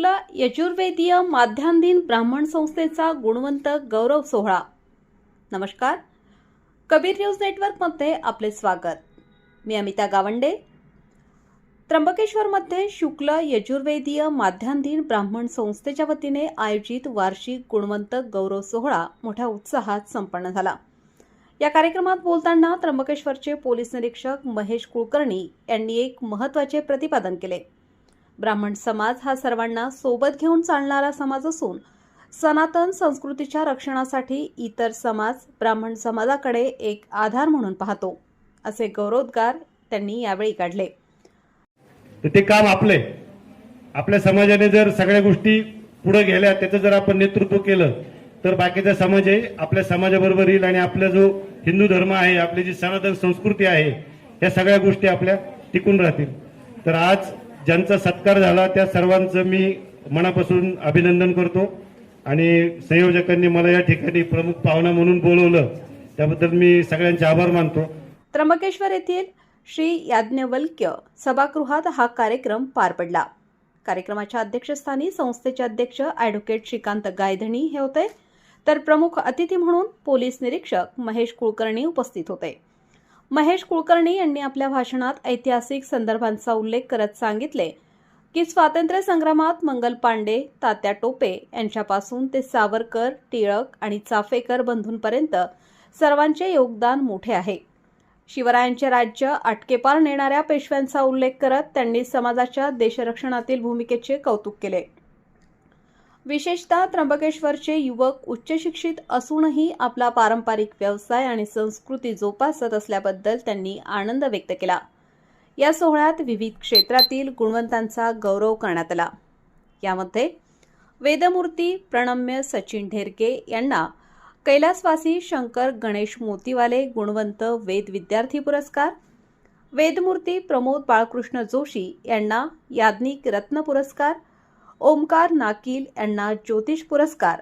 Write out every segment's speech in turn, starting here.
शुक्ल यजुर्वेदीय माध्यान्ह ब्राह्मण संस्थेचा गुणवंत गौरव सोहळा. नमस्कार. कबीर न्यूज नेटवर्कमध्ये आपले स्वागत. मी अमिता गावंडे. त्र्यंबकेश्वरमध्ये शुक्ल यजुर्वेदीय माध्यान्ह ब्राह्मण संस्थेच्या वतीने आयोजित वार्षिक गुणवंत गौरव सोहळा मोठ्या उत्साहात संपन्न झाला. या कार्यक्रमात बोलताना त्र्यंबकेश्वरचे पोलीस निरीक्षक महेश कुलकर्णी यांनी एक महत्त्वाचे प्रतिपादन केले. ब्राह्मण समाज हा सर्वांना सोबत घेऊन चालणारा समाज असून सनातन संस्कृतीच्या रक्षणासाठी इतर समाज ब्राह्मण समाजाकडे एक आधार म्हणून पाहतो असे गौरवोद्गार त्यांनी यावेळी काढले. तर ते काम आपले. आपल्या समाजाने जर सगळ्या गोष्टी पुढे गेल्या त्याचं जर आपण नेतृत्व केलं तर बाकीचा समाज आहे आपल्या समाजाबरोबर येईल आणि आपला जो हिंदू धर्म आहे आपली जी सनातन संस्कृती आहे या सगळ्या गोष्टी आपल्या टिकून राहतील. तर आज ज्यांचा सत्कार झाला त्या सर्वांचं मी मनापासून अभिनंदन करतो. आणि संयोजकांनी मला या ठिकाणी प्रमुख पाहुणा म्हणून बोलवलं त्याबद्दल मी सगळ्यांचे आभार मानतो. त्र्यंबकेश्वर येथील श्री याज्ञवल्क्य सभागृहात हा कार्यक्रम पार पडला. कार्यक्रमाच्या अध्यक्षस्थानी संस्थेचे अध्यक्ष ॲडव्होकेट श्रीकांत गायधणी हे होते. तर प्रमुख अतिथी म्हणून पोलीस निरीक्षक महेश कुलकर्णी उपस्थित होते. महेश कुलकर्णी यांनी आपल्या भाषणात ऐतिहासिक संदर्भांचा उल्लेख करत सांगितले की स्वातंत्र्य संग्रामात मंगल पांडे तात्या टोपे यांच्यापासून ते सावरकर टिळक आणि चाफेकर बंधूंपर्यंत सर्वांचे योगदान मोठे आहे. शिवरायांचे राज्य अटकेपार नेणाऱ्या पेशव्यांचा उल्लेख करत त्यांनी समाजाच्या देशरक्षणातील भूमिकेचे कौतुक केले. विशेषतः त्र्यंबकेश्वरचे युवक उच्च शिक्षित असूनही आपला पारंपरिक व्यवसाय आणि संस्कृती जोपासत असल्याबद्दल त्यांनी आनंद व्यक्त केला. या सोहळ्यात विविध क्षेत्रातील गुणवंतांचा गौरव करण्यात आला. यामध्ये वेदमूर्ती प्रणम्य सचिन ढेरके यांना कैलासवासी शंकर गणेश मोतीवाले गुणवंत वेद विद्यार्थी पुरस्कार वेदमूर्ती प्रमोद बाळकृष्ण जोशी यांना याज्ञिक रत्न पुरस्कार ओमकार नाकील यांना ज्योतिष पुरस्कार.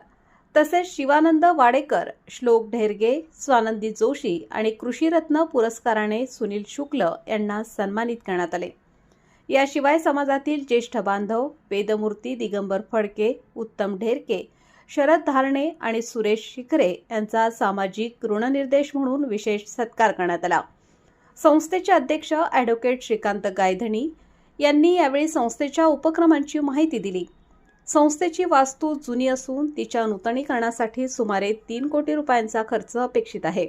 तसेच शिवानंद वाडेकर श्लोक ढेरगे स्वानंदी जोशी आणि कृषीरत्न पुरस्काराने सुनील शुक्ल यांना सन्मानित करण्यात आले. याशिवाय समाजातील ज्येष्ठ बांधव वेदमूर्ती दिगंबर फडके उत्तम ढेरके शरद धारणे आणि सुरेश शिखरे यांचा सामाजिक ऋणनिर्देश म्हणून विशेष सत्कार करण्यात आला. संस्थेचे अध्यक्ष ॲडव्होकेट श्रीकांत गायधणी यांनी यावेळी संस्थेच्या उपक्रमांची माहिती दिली. संस्थेची वास्तू जुनी असून तिच्या नूतनीकरणासाठी सुमारे तीन कोटी रुपयांचा खर्च अपेक्षित आहे.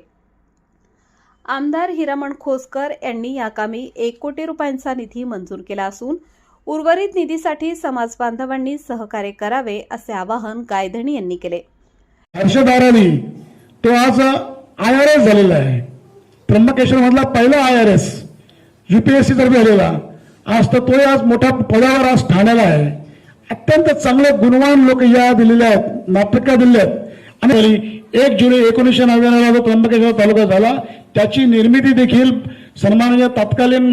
आमदार हिरामण खोसकर यांनी या कामी एक कोटी रुपयांचा निधी मंजूर केला असून उर्वरित निधीसाठी समाज बांधवांनी सहकार्य करावे असे आवाहन गायधणी यांनी केले. हर्षदाराने तो आज आय आर एस झालेला आहे. त्र्यंबकेश्वर मधला पहिला आय आर एस युपीएससी तर्फे झालेला. आज तर तोही आज मोठ्या पदावर आज ठाण्याला आहे. अत्यंत चांगले गुणवान लोक या दिलेल्या आहेत नाटका दिल्या आहेत. आणि एक जुलै एकोणीसशे नव्याण्णवला जो त्र्यंबकेश्वर तालुका झाला. त्याची निर्मिती देखील सन्माननीय तत्कालीन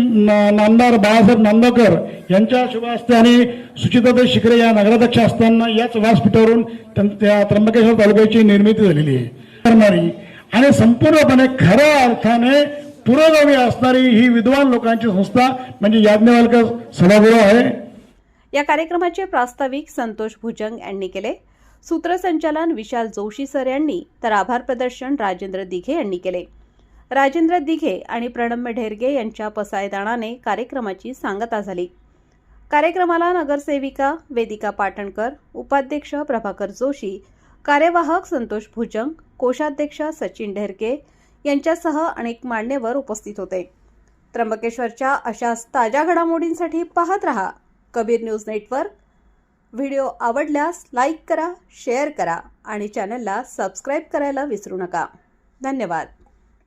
नामदार बाळासाहेब नांदकर यांच्या शुभ हस्ते आणि सुचिताताई शिखरे या नगराध्यक्ष असताना याच व्यासपीठावरून त्या त्र्यंबकेश्वर तालुक्याची निर्मिती झालेली आहे. करणारी आणि संपूर्णपणे खऱ्या अर्थाने पुरोगामी असणारी ही विद्वान लोकांची संस्था म्हणजे याज्ञवल्क सभागृह आहे. या कार्यक्रमाचे प्रास्ताविक संतोष भुजंग यांनी केले. सूत्रसंचालन विशाल जोशी सर यांनी तर आभार प्रदर्शन राजेंद्र दिघे यांनी केले. राजेंद्र दिघे आणि प्रणम्य ढेरगे यांच्या पसायदानाने कार्यक्रमाची सांगता झाली. कार्यक्रमाला नगरसेविका वेदिका पाटणकर उपाध्यक्ष प्रभाकर जोशी कार्यवाहक संतोष भुजंग कोषाध्यक्ष सचिन ढेरगे यांच्यासह अनेक मान्यवर उपस्थित होते. त्र्यंबकेश्वरच्या अशाच ताज्या घडामोडींसाठी पाहत रहा कबीर न्यूज नेटवर्क व्हिडिओ आवडल्यास लाईक करा शेअर करा आणि चॅनलला सबस्क्राईब करायला विसरू नका. धन्यवाद.